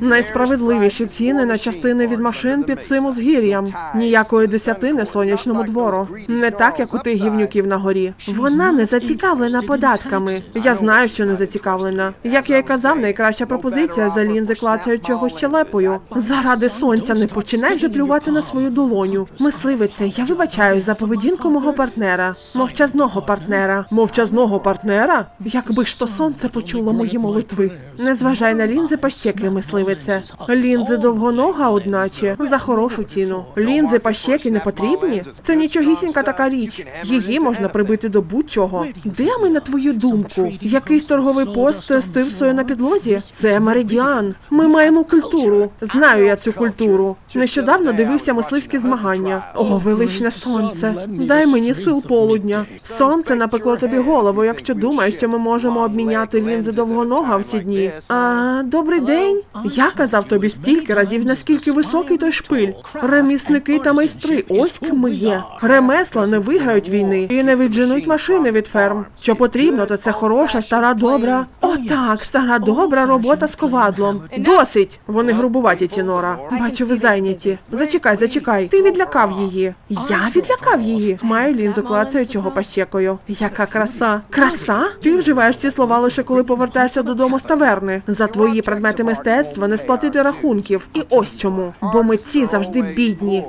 Найсправедливіші ціни на частини від машин під цим узгір'ям. Ніякої десятини сонячному двору. Не так, як у тих гівнюків на горі. Вона не зацікавлена податками. Я знаю, що не зацікавлена. Як я й казав, найкраща пропозиція за лінзи клацаючого щелепою. Заради сонця не починай вже плювати на свою долоню. Мисливице, я вибачаюсь за поведінку мого партнера, мовчазного партнера, мовчазного партнера. Якби ж то сонце почуло мої молитви. Не зважай на лінзи пащеки, мисливице. Лінзи довгонога, одначе, за хорошу ціну. Лінзи пащеки не потрібні? Це нічогісінька така річ. Її можна прибити до будь-чого. Де ми, на твою думку? Якийсь торговий пост стивсує на підлозі? Це меридіан. Ми маємо культуру. Знаю я цю культуру. Нещодавно дивився мисливські змагання. О, величне сонце. Дай мені сил полудня. Сонце напекло тобі голову, якщо думаєш, що ми можемо обміняти лінзи довгонога в ці дні. А добрий день. Я казав тобі стільки разів, наскільки високий той шпиль. Ремісники та майстри, ось ким ми є. Ремесла не виграють війни і не відженуть машини від ферм. Що потрібно, то це хороша, стара добра. Отак, стара добра робота з ковадлом. Досить! Вони грубуваті ці нора. Бачу, ви зайняті. Зачекай, зачекай. Ти відлякав її. Я відлякав її. Маю лінзу клацаючого пащекою. Яка краса. Краса? Ти вживаєш ці слова лише коли повертаєшся додому з таверни. За твої предмети мистецтва не сплатити рахунків. І ось чому. Бо митці завжди бідні.